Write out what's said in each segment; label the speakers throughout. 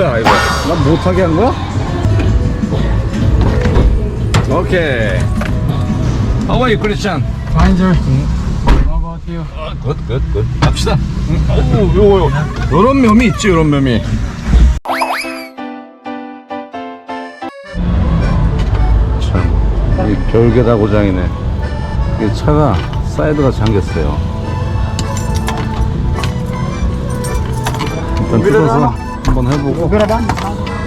Speaker 1: 뭐야 이거? 난 못하게 한 거야? 오케이. How are you, Christian?
Speaker 2: Fine, sir. How about you?
Speaker 1: 굿, 굿, 굿. 갑시다. 오, 요거, 요. 요런 면이 있지, 요런 면이. 참, 이 별개다 고장이네. 이 차가 사이드가 잠겼어요. 일단 뜯어서 한번 해보고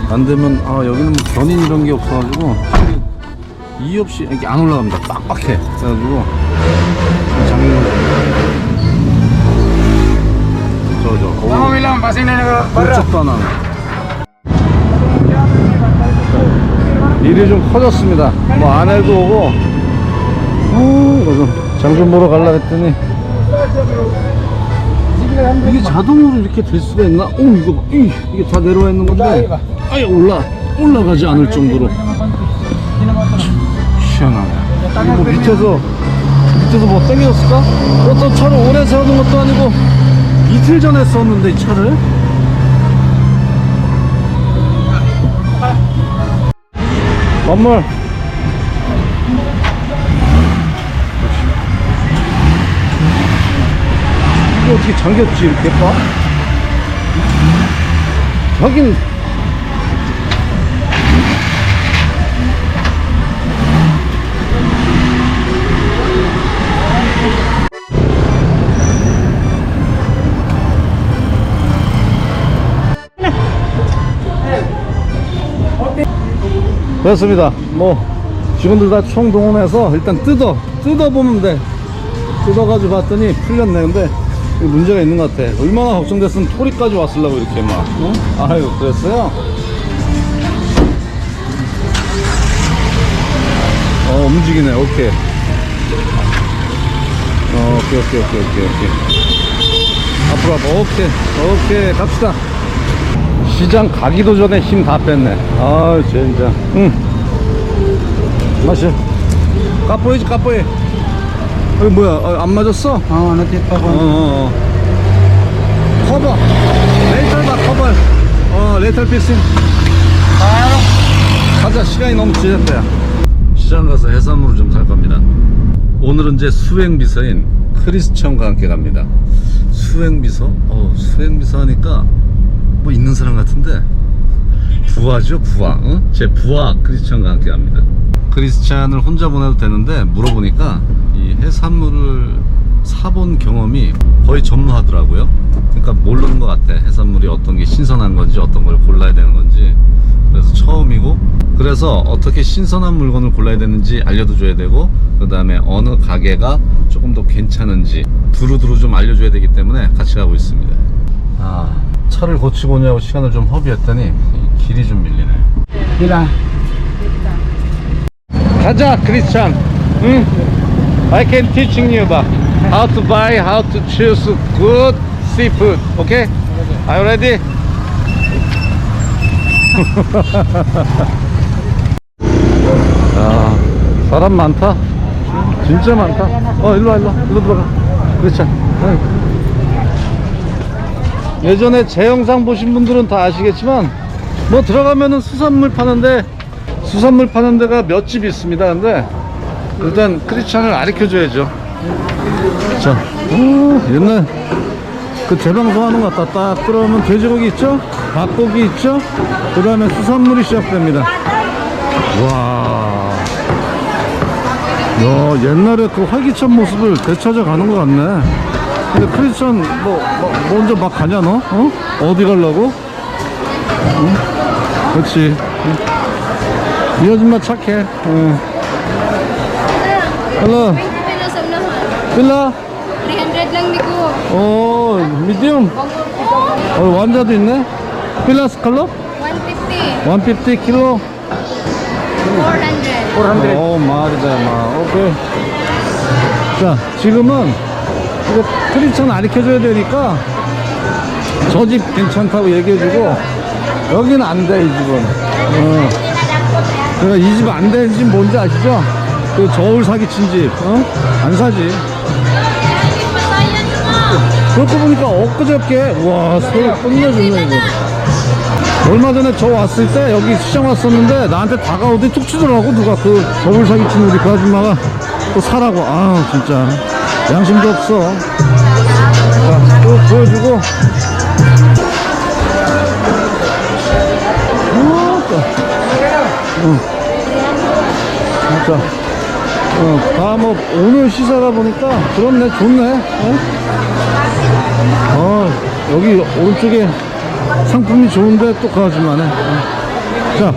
Speaker 1: 안 되면 아 여기는 뭐 견인 이런 게 없어가지고 이 없이 이렇게 안 올라갑니다. 빡빡해. 그래가지고 장면 저저. 그쪽도 하나 일이 좀 커졌습니다 뭐 아내도 오고 어, 장좀 보러 갈라 했더니 이게 자동으로 이렇게 될 수가 있나? 오 이거 봐. 이, 이게 다 내려와 있는 건데. 아예 올라 올라가지 않을 정도로. 시원하네. 이거 뭐 밑에서 밑에서 뭐 땡겨졌을까? 어떤 차를 오래 세우는 것도 아니고 이틀 전에 썼는데 이 차를? 건물 어떻게 잠겼지 이렇게 봐? 여긴 그렇습니다. 뭐 직원들 다 총동원해서 일단 뜯어 뜯어 보면 돼. 뜯어가지고 봤더니 풀렸네. 근데 문제가 있는 것 같아. 얼마나 걱정됐으면 토리까지 왔으려고 이렇게 막. 응? 아유 그랬어요. 어 움직이네. 오케이. 어, 오케이 오케이 오케이 오케이 오케이. 앞으로 앞으로 오케이 오케이 갑시다. 시장 가기도 전에 힘 다 뺐네. 아, 진짜. 응. 마셔. 까뽀이지, 까뽀이. 어, 뭐야, 어, 안 맞았어? 어,
Speaker 2: Oh, no te
Speaker 1: 어,
Speaker 2: pago.
Speaker 1: 어. 커버. 레이털 봐, 커버. 어, 레이털 피싱. 가자, 시간이 너무 지났다. 야. 시장 가서 해산물을 좀 살 겁니다. 오늘은 제 수행비서인 크리스천과 함께 갑니다. 수행비서? 어, 수행비서 하니까 뭐 있는 사람 같은데 부하죠 부하. 응? 제 부하 크리스찬과 함께 합니다. 크리스찬을 혼자 보내도 되는데 물어보니까 이 해산물을 사본 경험이 거의 전무하더라고요. 그러니까 모르는 것 같아. 해산물이 어떤 게 신선한 건지 어떤 걸 골라야 되는 건지. 그래서 처음이고 그래서 어떻게 신선한 물건을 골라야 되는지 알려도 줘야 되고 그 다음에 어느 가게가 조금 더 괜찮은지 두루두루 좀 알려줘야 되기 때문에 같이 가고 있습니다. 아, 차를 고치고 오냐고 시간을 좀 허비했더니 이 길이 좀 밀리네.
Speaker 2: Mira.
Speaker 1: 가자, 크리스찬. 응? I can teaching you about how to buy, how to choose good seafood. Okay? Are you ready? 아, 사람 많다. 진짜 많다. 어, 일로 와, 일로 와. 일로 들어가. 크리스찬. 응. 예전에 제 영상 보신 분들은 다 아시겠지만 뭐 들어가면은 수산물 파는데 수산물 파는 데가 몇집 있습니다. 근데 일단 크리스찬을 가르쳐 줘야죠. 자 오, 옛날 그 재방송 하는 것 같다. 딱 들어오면 돼지고기 있죠? 닭고기 있죠? 그 다음에 수산물이 시작됩니다. 와. 야, 옛날에 그 활기찬 모습을 되찾아가는 것 같네. 근데 크리스찬 뭐, 뭐 먼저 막 가냐 너? 어? 어디 가려고? 응? 그렇지. 응. 이 아줌마 착해. 응.
Speaker 3: Unahan.
Speaker 1: 빌라?
Speaker 3: 300 lang.
Speaker 1: 어, 완자도 있네. 빌라스 컬러?
Speaker 3: 150.
Speaker 1: 150 킬로.
Speaker 3: 400.
Speaker 2: 400.
Speaker 1: 오, 말이다, 말. 오케이. 자, 지금은 이거 크리스천 가르쳐줘야 되니까 저 집 괜찮다고 얘기해주고 여기는 안 돼, 이 집은. 어. 그러니까 이 집 안 되는 집 뭔지 아시죠? 그 저울 사기 친 집, 어? 안 사지. 그렇고 보니까 엊그저께, 와, 소리 끝내주네, 이거. 얼마 전에 저 왔을 때 여기 시장 왔었는데 나한테 다가오더니 툭 치더라고 누가 그 버블 사기 치는 우리 그 아줌마가 또 사라고 아 진짜 양심도 없어. 자또 보여주고. 어, 응. 진짜. 어, 다뭐 오늘 시사다 보니까 그렇네 좋네. 어? 어, 여기 오른쪽에 상품이 좋은데 또그 아줌마네 어. 자.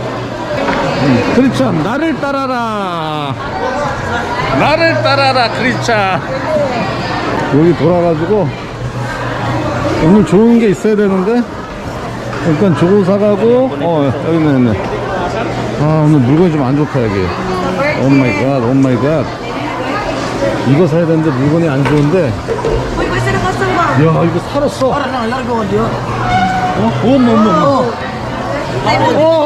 Speaker 1: 음, 크리찬 나를 따라라 나를 따라라 크리찬 여기 돌아가지고 오늘 좋은 게 있어야 되는데 일단 저거 사가고 어 여기 있네 있네 아 오늘 물건이 좀 안 좋다 여기 오 마이 갓, 오 마이 갓. 이거 사야 되는데 물건이 안 좋은데. 야, 이거 살았어. 어? 어머, 어머, 어머.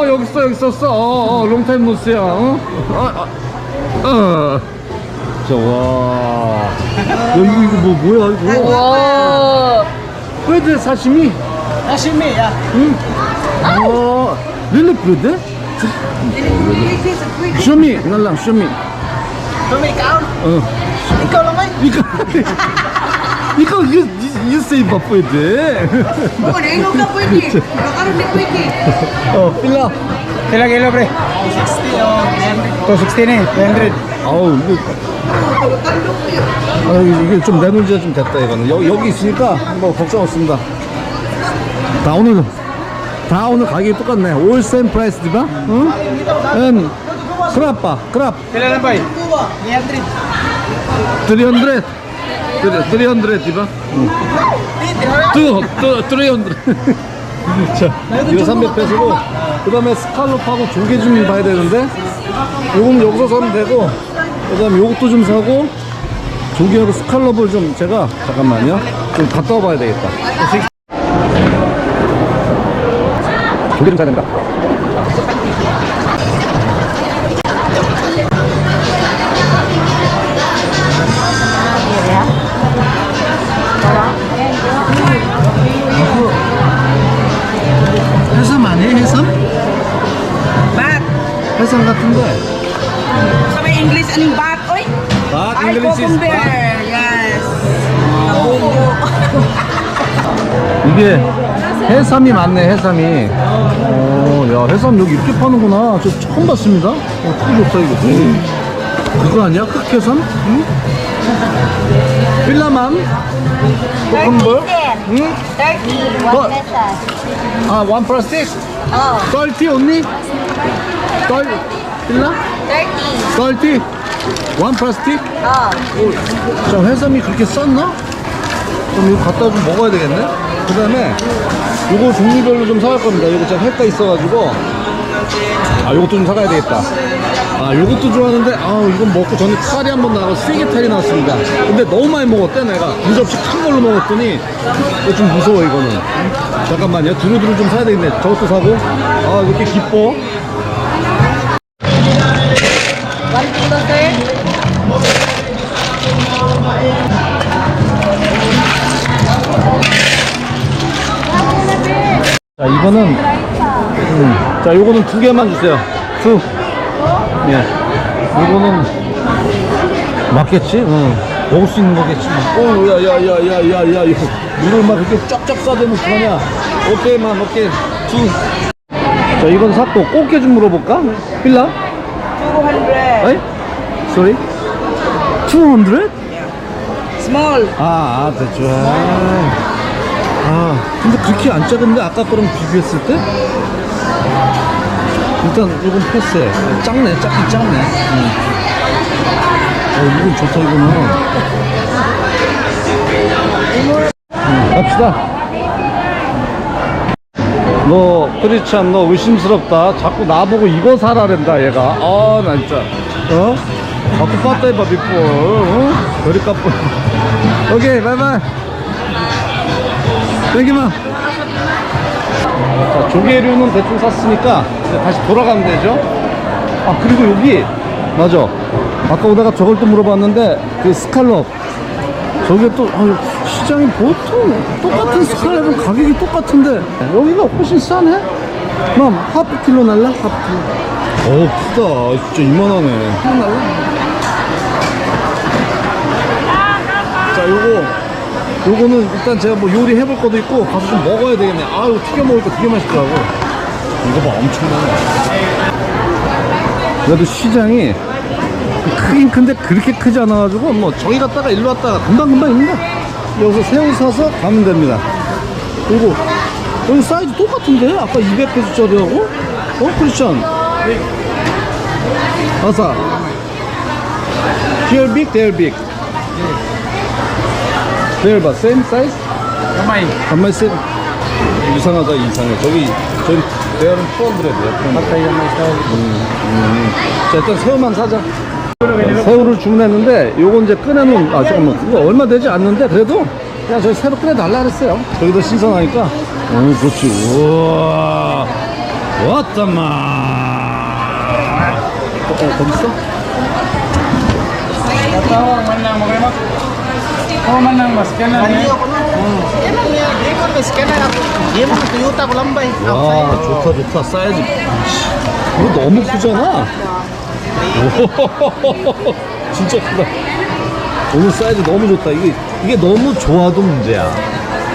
Speaker 1: 어, 여기 있어, 여기 있었어. 어, 어, 롱타임 노스야. 어? 어, 어. 어. 자, 와. 야, 이거, 이거 뭐, 뭐야, 이거. 와. 왜들 사시미?
Speaker 2: Sashimi, yeah.
Speaker 1: 응? 어, 릴리 브레드? 쇼미, 날랑, 쇼미.
Speaker 2: Kami ikaw.
Speaker 1: 어. 이거 이거 뭐
Speaker 4: Bukan, eh, nggak pwede. Baka rin di pwede.
Speaker 1: 어 필라?
Speaker 2: 60 o 300. 60 eh, 300.
Speaker 1: 아우 이거 아, 이게 좀 내놓은 지가 좀 됐다 이거는 여, 여기 있으니까 뭐 걱정 없습니다 다 오늘 다 오늘 가격이 똑같네 price diba? 응?
Speaker 2: lang ba eh? 300.
Speaker 1: 300 300 diba? 응. 또, 또, 300 자, 이거 300페소고 그 다음에 스칼롭하고 조개 좀 봐야 되는데 요거는 여기서 사면 되고 그 다음에 요것도 좀 사고 조개하고 스칼롭을 좀 제가 잠깐만요. 좀 갔다 와봐야 되겠다. 조개 좀 사야 된다 이게 해삼이 많네 해삼이 어, 야 해삼 여기 이렇게 파는구나 저 처음 봤습니다 어, 되게 좋다 이거 음. 그거 아니야? 흑해삼? 응? 필라맘? 볶음볼? 응?
Speaker 3: 30,
Speaker 1: What?
Speaker 3: one pesos.
Speaker 1: 아, 원 플라스틱?
Speaker 3: Oh,
Speaker 1: 썰티 언니? 썰, 필라?
Speaker 3: 30.
Speaker 1: 썰티? 원 플라스틱?
Speaker 3: Oh.
Speaker 1: 자, 해삼이 그렇게 쌌나? 그럼 이거 갖다 좀 먹어야 되겠네? 그 다음에 요거 종류별로 좀 사갈 겁니다. 요거 제가 횟가 있어가지고 아 요것도 좀 사가야 되겠다. 아 요것도 좋아하는데 아 이건 먹고 전에 탈이 한 번 나고 세개 탈이 나왔습니다. 근데 너무 많이 먹었대 내가 두 접시 큰 걸로 먹었더니 이거 좀 무서워 이거는. 잠깐만요. 두루두루 좀 사야 되겠네. 저것도 사고 아 이렇게 기뻐. 자 이거는 음, 자 요거는 두 개만 주세요 두 예. 요거는 맞겠지? 응. 먹을 수 있는 거겠지 오 야야야야야야 이거 물을 막 이렇게 쫙쫙 싸대면 어떡하냐 오케이만 오케이 두자 이건 샀고 꽃게 좀 물어볼까? 빌라?
Speaker 4: 200.
Speaker 1: 에이? Sorry? 200?
Speaker 4: Small.
Speaker 1: 아, 아 됐죠. 아, 근데 그렇게 안 작은데 아까 거랑 비교했을 때? 일단 이건 패스해. 작네, 작긴 작네. 응. 어, 이건 좋다, 이거는. 응, 갑시다. 너, 크리찬, 너 의심스럽다. 자꾸 나보고 이거 사라랜다, 얘가. 아, 나 진짜. 어? 자꾸 빠따이 봐, 빅볼. 어? 별이 까뿔. 오케이, 바이바이. 땡기만. 자, 조개류는 대충 샀으니까 이제 다시 돌아가면 되죠. 아, 그리고 여기, 맞아. 아까 오다가 저걸 또 물어봤는데, 그 스칼롭. 저게 또, 아유, 시장이 보통 똑같은 스칼롭은 가격이 똑같은데, 여기가 훨씬 싸네? 맘 하프 킬로 날라? 하프 킬로 오 크다 진짜 이만하네? 자 요거 요거는 일단 제가 뭐 요리 해 볼 것도 있고 가서 좀 먹어야 되겠네. 아 이거 튀겨 먹으니까 되게 맛있더라고. 이거 봐 엄청나네. 그래도 시장이 크긴 큰데 그렇게 크지 않아가지고 뭐 저기 갔다가 일로 왔다가 금방금방 입니다 여기서 새우 사서 가면 됩니다. 그리고 여기 사이즈 똑같은데? 아까 200페소짜리하고? 어? 크리스찬? 아사 Here big, there big There but same size?
Speaker 2: Kamay.
Speaker 1: 반말 쌤 이상하다 이상해. 저기 저기 대화는 200이야
Speaker 2: Patay naman sa
Speaker 1: 자 일단 새우만 사자. 새우를 주문했는데 요거 이제 꺼내놓은 아 잠깐만. 이거 얼마 되지 않는데 그래도? 그냥 저희 새로 꺼내달라 그랬어요. 저기도 신선하니까. 오 그렇지. 우와. 왔다마. 어, 어 거기 있어?
Speaker 2: Tawa man lang mo kayo mo. Tawa man lang mas kana ni.
Speaker 1: 와 좋다 좋다. 사이즈. 이거 너무 크잖아. 오 진짜 크다. 오늘 사이즈 너무 좋다. 이게 이게 너무 좋아도 문제야.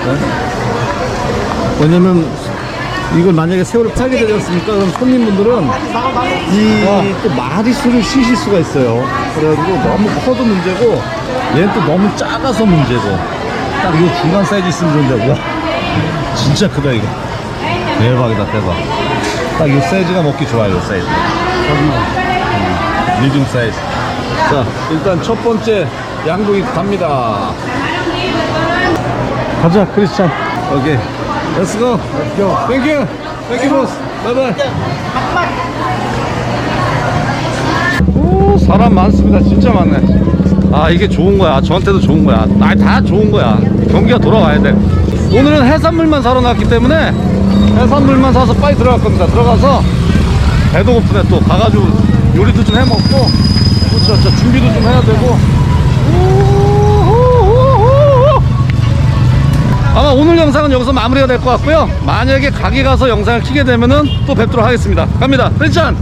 Speaker 1: 네? 왜냐면 이걸 만약에 새우를 팔게 되지 않습니까 그럼 손님분들은 이 또 마리수를 쉬실 수가 있어요. 그래가지고 너무 커도 문제고 얘는 또 너무 작아서 문제고. 딱 이 중간 사이즈 있으면 좋은데 와. 진짜 크다 이거. 대박이다 대박. 딱 이 사이즈가 먹기 좋아요 이 사이즈. 음, 미디움 사이즈. 자 일단 첫 번째 양고기 갑니다. 가자 크리스찬. 오케이. 고 땡큐 땡큐 보스 바이바이 오 사람 많습니다. 진짜 많네 아 이게 좋은 거야. 저한테도 좋은 거야. 아다 좋은 거야. 경기가 돌아와야 돼. 오늘은 해산물만 사러 나왔기 때문에 해산물만 사서 빨리 들어갈 겁니다. 들어가서 배도 고프네 또. 가가지고 요리도 좀 해먹고 그렇죠 저 준비도 좀 해야 되고. 아마 오늘 영상은 여기서 마무리가 될 것 같고요. 만약에 가게 가서 영상을 키게 되면은 또 뵙도록 하겠습니다. 갑니다. 크리스찬